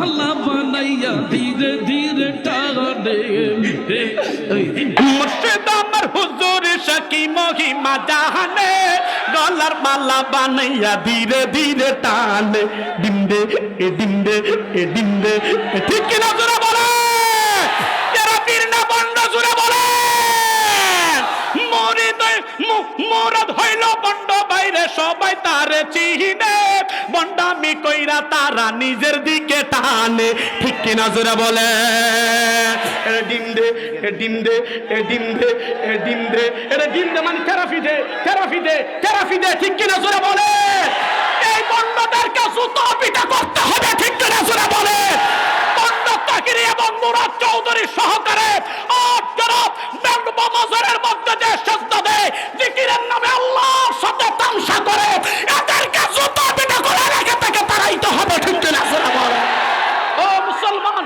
মালা বানাইয়া ধীরে ধীরে টানে মুর্শিদ আমার হুজুর সকি মহিমা জাহানে, গলার মালা বানাইয়া ধীরে ধীরে টানে। এ এ ঠিক জোরে বলে যারা পীর না বন্ড জোরে বলে মরিদ মরদ হইল বন্ড বাইরে সবাই তারে চিনে। বন্ডামি কইরা তারা নিজের দিকে টানে। ঠিক কিনা জোরে বলে? ডিম দে ডিম দে ডিম দে ডিম দে। ডিম দে মানে থেরাপি দে থেরাপি দে থেরাপি দে। ঠিক কিনা জোরে বলে? এই বন্ডদেরকে সুতো পিটা করতে হবে। ঠিক কিনা জোরে বলে? এবং মুরাদ চৌধুরী সহকারে আট মধ্যে যে সেজদা দেয়, জিকিরের নামে আল্লাহর তামসা করে এদেরকে সুতো পিটা করে রেখে থেকে তারাইতে হবে, ঠিক কিনা? ও মুসলমান!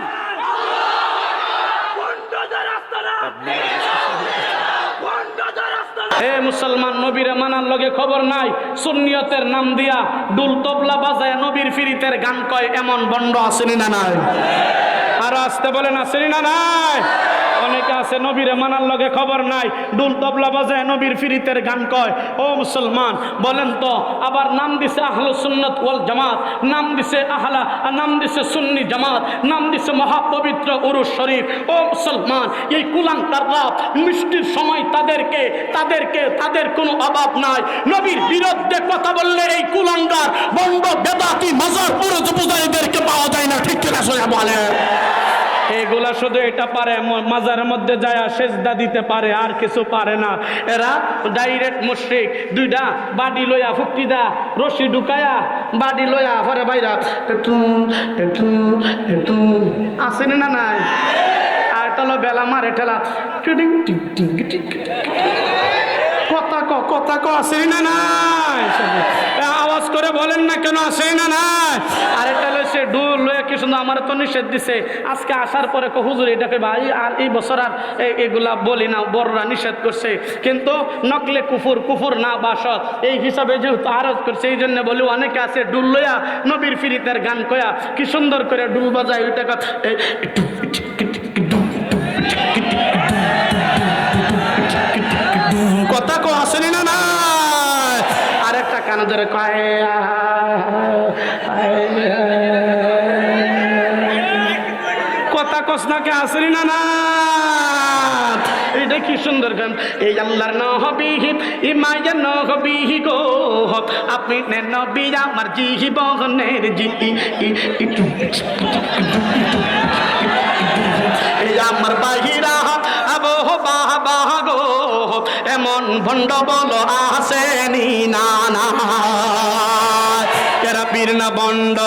হে মুসলমান, নবীর মানার লগে খবর নাই। সুন্নিয়তের নাম দিয়া ডুল তবলা বাজায় নবীর ফিরিতের গান কয়, এমন বন্ড আসেনি না নাই? আর আসতে বলেন আসেনি না নাই? অনেকে আছে, নবীর মানার লগে খবর নাই। ডুল তবলা বাজায় নবীর ফিরিতের গান কয়। ও মুসলমান, বলেন তো, আবার নাম দিছে আহলে সুন্নত ওয়াল জামাত, নাম দিছে আহলা, আর নাম দিছে সুন্নি জামাত, নাম দিছে মহাপবিত্র উরুস শরীফ। ও মুসলমান, এই কুলাঙ্কাররা মিষ্টির সময় তাদেরকে তাদেরকে, তাদের কোনো অভাব নাই। নবীর বিরুদ্ধে কথা বললে এই কুলাঙ্গার বন্ড বেদাতি, মাজার পুরো পূজারীদেরকে পাওয়া যায় না, ঠিক কিনা সোজা বলে শুধু এটা পারে মাজারের মধ্যে যায় সেজদা দিতে পারে, আর কিছু পারে না। এরা ডাইরেক্ট মুশ্রিক দুইটা বাড়ি লইয়া ফুক্তি দা রশি ঢুকায়া বাড়ি লইয়া পরে বাইরা আসেনি না নাই? আর তলো বেলা মারে ঠেলা টিং টিং টিং টিং কথা ক আসেনি না নাই? আওয়াজ করে বলেন না কেন আসেনি না নাই? আর এটা সে ডুল লয়ে কি সুন্দর আমার তো নিষেধ দিছে। আজকে আসার পরে কো হুজুর এটাকে ভাই, আর এই বছর আর এগুলা বলি না, বড়রা নিষেধ করছে। কিন্তু নকলে কুফুর কুফুর না বাসত এই হিসাবে যেহেতু আরজ করছে, এই জন্য বলি, অনেকে আছে ডুল লইয়া নবীর ফিরিতের গান কয়া, কি সুন্দর করে ডুল বাজায়, ওইটা কথা কথা কো আসেনি না না আরেকটা কান ধরে কয় কথা কস নাকে আসেনি না না এটা কি সুন্দর গান এই আল্লাহর নহবিহি ইমায়া নহবিহি গো আপনি নে নবী আমার জিহি বহনের জি আমার বাহিরা আবহ বাহ বাহ গো এমন ভণ্ড বল আসেনি না না এরা না বন্ড?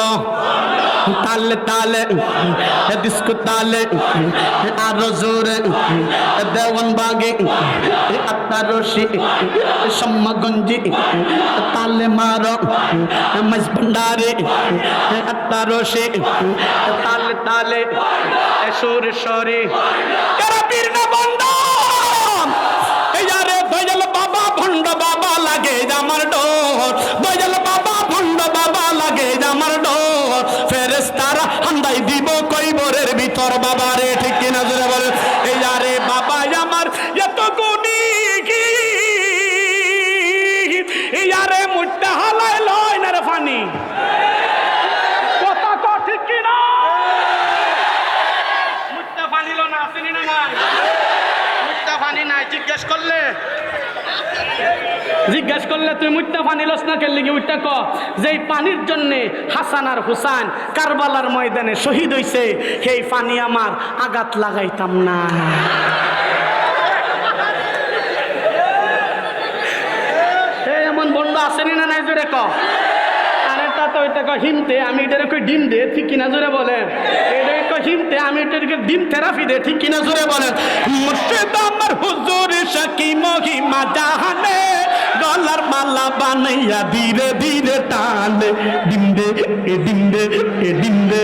তালে তালে ডিস্কো তালে আরও জোরে দেওয়ান বাগে আত্মারসি সম্মাগঞ্জি তালে মারো মাইজ ভান্ডারে আত্মারসি তালে তালে সুর সরে। পীর না বন্ড? বাবা লাগে আমার ডোর। দয়াল জিজ্ঞেস করলে, তুই মুইটা পানি লস না খেললি কি উঠটা ক? যে এই পানির জন্য হাসান আর হুসান কারবালার ময়দানে শহীদ হইছে, সেই পানি আমার আঘাত লাগাইতাম না। এমন বন্ধু আসেনি না নাই জোরে ক? কয় হিমতে আমি ডিম দে, ঠিক কিনা জোরে বলেন। হিমতে আমি এটাকে ডিম থেরাপি দে, ঠিক কিনা জোরে বলেন। মুর্শিদ আমার হুজুর শাকি মহিমা জাহানে, গলার মালা বানাইয়া ধীরে ধীরে টানে। ডিম দে, এ ডিম দে, এ ডিম দে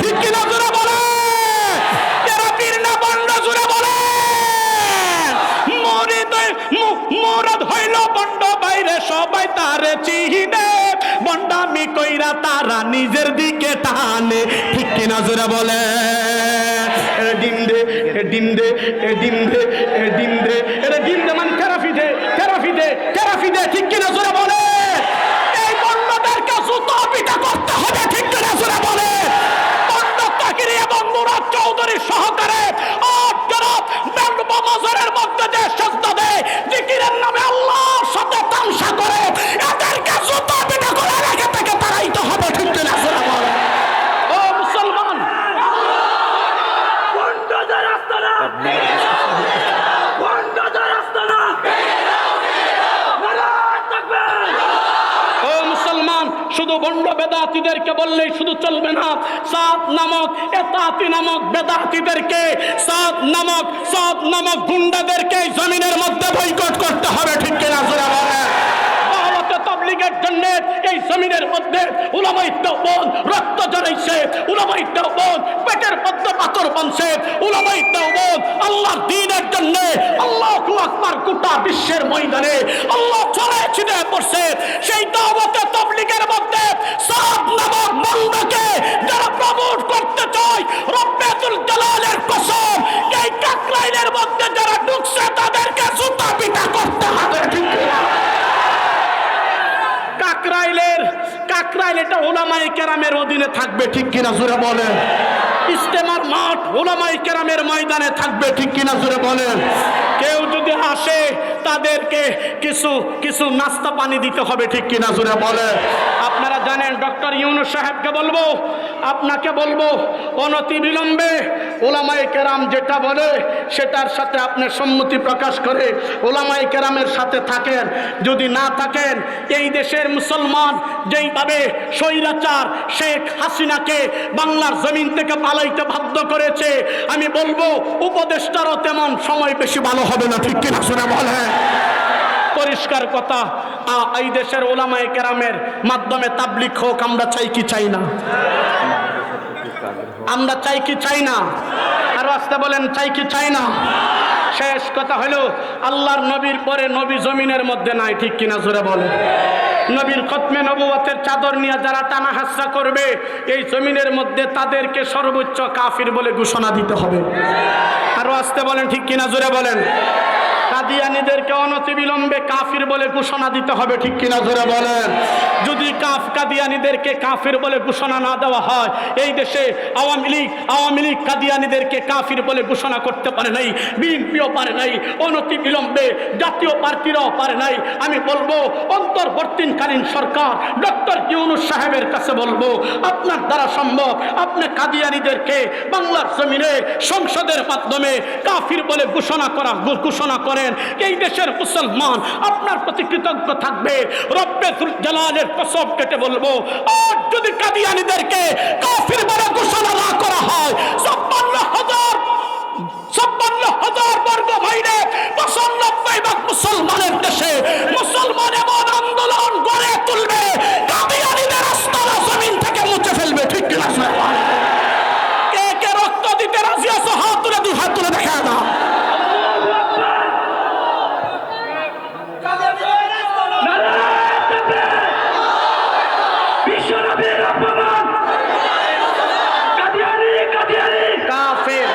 ঠিক কিনা জোরে বলেন এরা পীর না বন্ড জোরে বলেন মুরাদ হইল বন্ড বাইরে, সবাই তারে চিহিনে বন্ডামি কইরা তারা নিজের দিকে টানে। ঠিক কিনা জোরে বলে? ডিম দে ডিম দে ডিম দে ডিম দে। ডিম দে মানে থেরাপি দে থেরাপি দে থেরাপি দে ঠিক কিনা জোরে বলে? বন্ড বেদাতিদেরকে বললেই শুধু চলবে না। সাত নামক এতাতি নামক বেদাতিদেরকে সাত নামক সাত নামক গুন্ডাদেরকে জমিনের মধ্যে বৈকট করতে হবে, ঠিক কিনা জোরা তাবলীগের জন্য এই জমিনের মধ্যে উলামাই দেওবন রক্ত জড়াইছে উলামাই দেওবন পেটের মধ্যে পাথর বানছে উলামাই দেওবন আল্লাহর দ্বীনের জন্য আল্লাহু আকবার গোটা বিশ্বের ময়দানে আল্লাহ ছড়ায় ছিটিয়ে পড়ছে। সেই দাওয়াতে তাবলীগের মধ্যে সাত নামক বন্ধকে যারা প্রমোট করতে চায় রব্বাতুল জালালের কেরামের অধীনে থাকবে ঠিক কিনা জুড়ে বলে ইস্তেমার মাঠ ওলামাই কেরামের ময়দানে থাকবে ঠিক কিনা জুড়ে বলে কেউ যদি আসে তাদেরকে কিছু কিছু নাস্তা পানি দিতে হবে, ঠিক কিনা জোরে বলে? আপনারা জানেন, ডক্টর ইউনুস সাহেবকে বলব, আপনাকে বলব অনতি বিলম্বে ওলামাই কেরাম যেটা বলে, সেটার সাথে আপনি সম্মতি প্রকাশ করে ওলামাই কেরামের সাথে থাকেন। যদি না থাকেন, এই দেশের মুসলমান যেইভাবে স্বৈরাচার শেখ হাসিনাকে বাংলার জমিন থেকে পালাইতে বাধ্য করেছে, আমি বলব, উপদেষ্টারও তেমন সময় বেশি ভালো হবে না, ঠিক কিনা শুনে বলে? পরিষ্কার কথা এই দেশের ওলামাই কেরামের মাধ্যমে তাবলিক হোক, আমরা চাই কি চাই না? আমরা চাই কি চাই না? আরও আসতে বলেন, চাই কি চাই না? শেষ কথা হলো, আল্লাহর নবীর পরে নবী জমিনের মধ্যে নাই, ঠিক কিনা জোরে বলে নবীর খতমে নবুয়তের চাদর নিয়ে যারা টানা হাসা করবে, এই জমিনের মধ্যে তাদেরকে সর্বোচ্চ কাফির বলে ঘোষণা দিতে হবে। আরও আসতে বলেন, ঠিক কিনা জোরে বলেন? কাদিয়ানিদেরকে অনতিবিলম্বে কাফির বলে ঘোষণা দিতে হবে ঠিক কিনা ধরে বলেন? কাদিয়ানিদেরকে কাফির বলে ঘোষণা না দেওয়া হয়। এই দেশে আওয়ামী লীগ আওয়ামী লীগ কাদিয়ানিদেরকে কাফির বলে ঘোষণা করতে পারে নাই, বিএনপিও পারে নাই অনতি বিলম্বে জাতীয় পার্টিরাও পারে নাই। আমি বলব, অন্তর্বর্তীকালীন সরকার, ডক্টর ইউনুস সাহেবের কাছে বলব, আপনার দ্বারা সম্ভব, আপনি কাদিয়ানিদেরকে বাংলার জমিনে সংসদের মাধ্যমে কাফির বলে ঘোষণা করা, ঘোষণা করেন। এই দেশের মুসলমান, আপনার প্রতি কৃতজ্ঞ থাকবে, রব্বে জালালের কসব কেটে বলব, আর যদি কাদিয়ানিদেরকে কাফির বলে ঘোষণা না করা হয়, ছাপ্পান্ন হাজার ছাপ্পান্ন হাজার বর্গ ভাইরে পঁচানব্বই ভাগ মুসলমানের দেশে মুসলমান এমন আন্দোলন গড়ে তুলবে কাদিয়ানিদের আস্তানা জমিন থেকে মুছে ফেলবে ঠিক কিনা সবাই? কে কে রক্ত দিতে রাজি আছো হাত তুলে দুই হাত তুলে দেখা দাও বিশ্বনবীর অপমান কাদিয়ানি কাদিয়ানি কাফের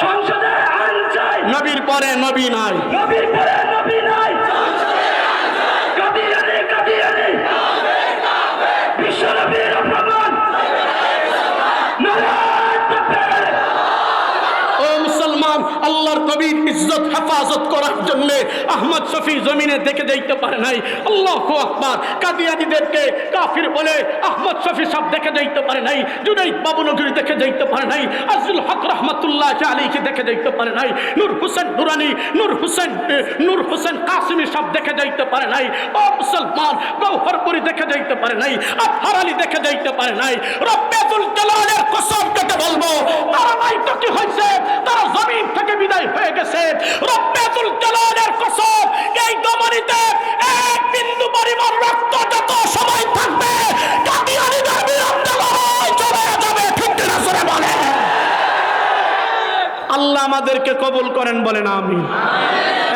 সংসদে আইন চাই নবীর পরে নবী নাই নবীর পরে নবী নাই কাদিয়ানি কাদিয়ানি বিশ্বনবীর অপমান নারায়ণ তাকবীর ও মুসলমান আল্লাহর নবীর ইজ্জত, হেফাজত করার জন্য আহমদ শফি জমিনে দেখে যাইতে পারে নাই। আল্লাহ আকবার। কাদিয়ানিদেরকে কাফির বলে আহমদ শফি সব দেখে যাইতে পারে নাই। জুনাইদ বাবুনগরী দেখে দেখতে পারে নাই। আজুল হক রহমতুল্লাহ আলীকে দেখে দেখতে পারে নাই। নূর হুসেন নুরানি, নূর হুসেন নূর হুসেন কাসিমি সব দেখে যাইতে পারে নাই। ও মুসলমান গৌহরপুরি দেখে যাইতে পারে নাই। আফহার আলী দেখে যাইতে পারে নাই। রব্বাতুল জালালের কসম কেটে বলব তারা নাই তো কি হয়েছে? তারা জমিন থেকে বিদায় হয়ে গেছে। রব্বাতুল জালালের কসম, এই দমনিতে এক বিন্দু পরিমাণ রক্ত যত সময় থাকবে কাদিয়ানিদের বিরুদ্ধে লড়াই চলে যাবে, ঠিক না সরে বলে। আল্লাহ আমাদেরকে কবুল করেন বলেন আমিন।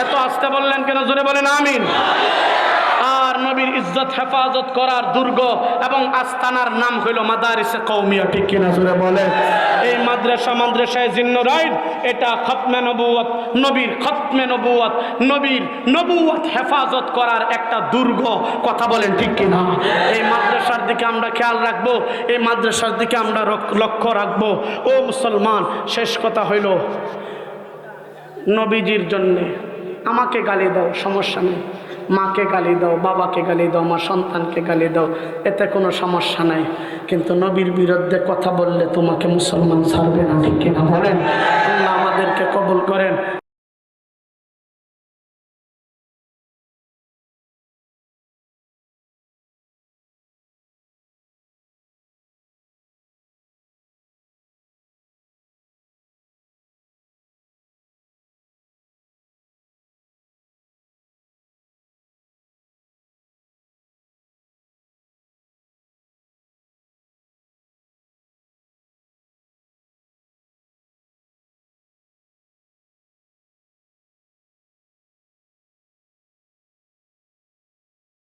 এত আসতে বললেন কেন? জোরে বলেন আমিন। নবীর ইজ্জত, হেফাজত করার দুর্গ এবং আস্তানার নাম হইল মাদারিসে কৌমিয়া ঠিক কিনা জুড়ে বলে এই মাদ্রাসা মাদ্রাসায় জিন্ন রাইড এটা খতমে নবুয়ত নবীর খতমে নবুয়ত নবীর নবুয়ত হেফাজত করার একটা দুর্গ। কথা বলেন ঠিক কিনা? এই মাদ্রাসার দিকে আমরা খেয়াল রাখব, এই মাদ্রাসার দিকে আমরা লক্ষ্য রাখব। ও মুসলমান, শেষ কথা হইল নবীজির জন্যে। আমাকে গালি দাও, সমস্যা নেই। মাকে গালি দাও, বাবাকে গালি দাও আমার সন্তানকে গালি দাও, এতে কোনো সমস্যা নাই। কিন্তু নবীর বিরুদ্ধে কথা বললে তোমাকে মুসলমান ছাড়বে না, ঠিক কিনা বলেন? আমাদেরকে কবুল করেন।